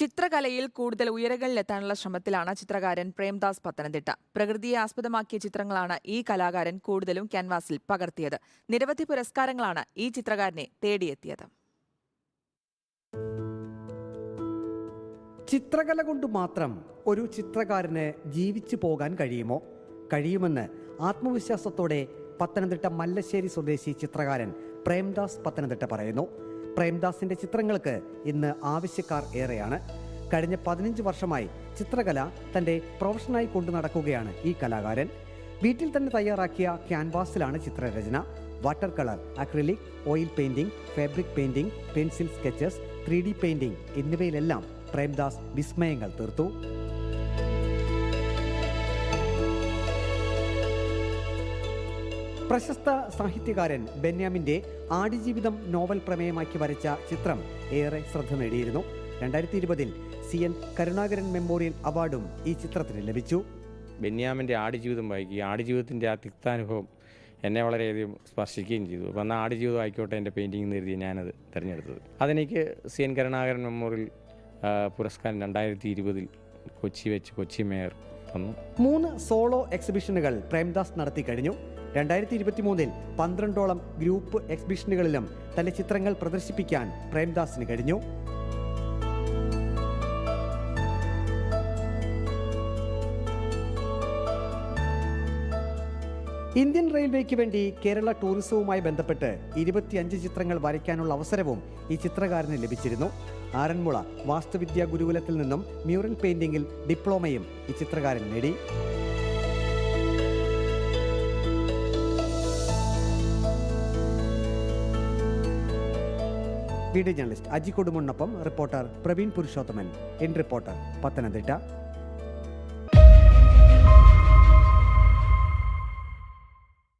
ചിത്രകലയിൽ കൂടുതൽ ഉയരങ്ങളിലെത്താനുള്ള ശ്രമത്തിലാണ് ചിത്രകാരൻ പ്രേംദാസ് പത്തനംതിട്ട. പ്രകൃതിയെ ആസ്പദമാക്കിയ ചിത്രങ്ങളാണ് ഈ കലാകാരൻ കൂടുതലും ക്യാൻവാസിൽ പകർത്തിയത്. നിരവധി പുരസ്കാരങ്ങളാണ് ഈ ചിത്രകാരനെ തേടിയെത്തിയത്. ചിത്രകല കൊണ്ട് മാത്രം ഒരു ചിത്രകാരന് ജീവിച്ചു പോകാൻ കഴിയുമോ? കഴിയുമെന്ന് ആത്മവിശ്വാസത്തോടെ പത്തനംതിട്ട മല്ലശ്ശേരി സ്വദേശി ചിത്രകാരൻ പ്രേംദാസ് പത്തനംതിട്ട പറയുന്നു. പ്രേംദാസിന്റെ ചിത്രങ്ങൾക്ക് ഇന്ന് ആവശ്യക്കാർ ഏറെയാണ്. കഴിഞ്ഞ പതിനഞ്ച് വർഷമായി ചിത്രകല തന്റെ പ്രൊഫഷനായി കൊണ്ടു നടക്കുകയാണ് ഈ കലാകാരൻ. വീട്ടിൽ തന്നെ തയ്യാറാക്കിയ ക്യാൻവാസിലാണ് ചിത്രരചന. Water colour acrylic oil painting fabric painting pencil sketches three D painting എന്നിവയിലെല്ലാം Premdas വിസ്മയങ്ങൾ തീർത്തു. പ്രശസ്ത സാഹിത്യകാരൻ ബെന്യാമിന്റെ ആടുജീവിതം നോവൽ പ്രമേയമാക്കി വരച്ച ചിത്രം ഏറെ ശ്രദ്ധ നേടിയിരുന്നു. രണ്ടായിരത്തി ഇരുപതിൽ സി എൻ കരുണാകരൻ മെമ്മോറിയൽ അവാർഡും ഈ ചിത്രത്തിന് ലഭിച്ചു. ബെന്യാമിന്റെ ആടുജീവിതം വായിക്കുകയും ആടുജീവിതത്തിന്റെ ആ തിക്താനുഭവം എന്നെ വളരെയധികം സ്പർശിക്കുകയും ചെയ്തു. അപ്പോൾ എന്നാൽ ആടുജീവിതം ആയിക്കോട്ടെ എന്റെ പെയിന്റിംഗ് കരുതി ഞാനത് തിരഞ്ഞെടുത്തത്. അതെനിക്ക് സി എൻ കരുണാകരൻ മെമ്മോറിയൽ പുരസ്കാരം രണ്ടായിരത്തി ഇരുപതിൽ കൊച്ചി വെച്ച് കൊച്ചി മേയർ മൂന്ന് സോളോ എക്സിബിഷനുകൾ പ്രേംദാസ് നടത്തി കഴിഞ്ഞു. രണ്ടായിരത്തി ഇരുപത്തി മൂന്നിൽ പന്ത്രണ്ടോളം ഗ്രൂപ്പ് എക്സിബിഷനുകളിലും തന്റെ ചിത്രങ്ങൾ പ്രദർശിപ്പിക്കാൻ പ്രേംദാസിന് കഴിഞ്ഞു. ഇന്ത്യൻ റെയിൽവേക്ക് വേണ്ടി കേരള ടൂറിസവുമായി ബന്ധപ്പെട്ട് ഇരുപത്തിയഞ്ച് ചിത്രങ്ങൾ വരയ്ക്കാനുള്ള അവസരവും ഈ ചിത്രകാരന് ലഭിച്ചിരുന്നു. ആറന്മുള വാസ്തുവിദ്യാ ഗുരുകുലത്തിൽ നിന്നും മ്യൂറൽ പെയിന്റിംഗിൽ ഡിപ്ലോമയും ഈ ചിത്രകാരൻ നേടി. Video journalist Aji കൊടുമുണ്ണൊപ്പം reporter Praveen Purushothaman. In reporter Pathanamthitta.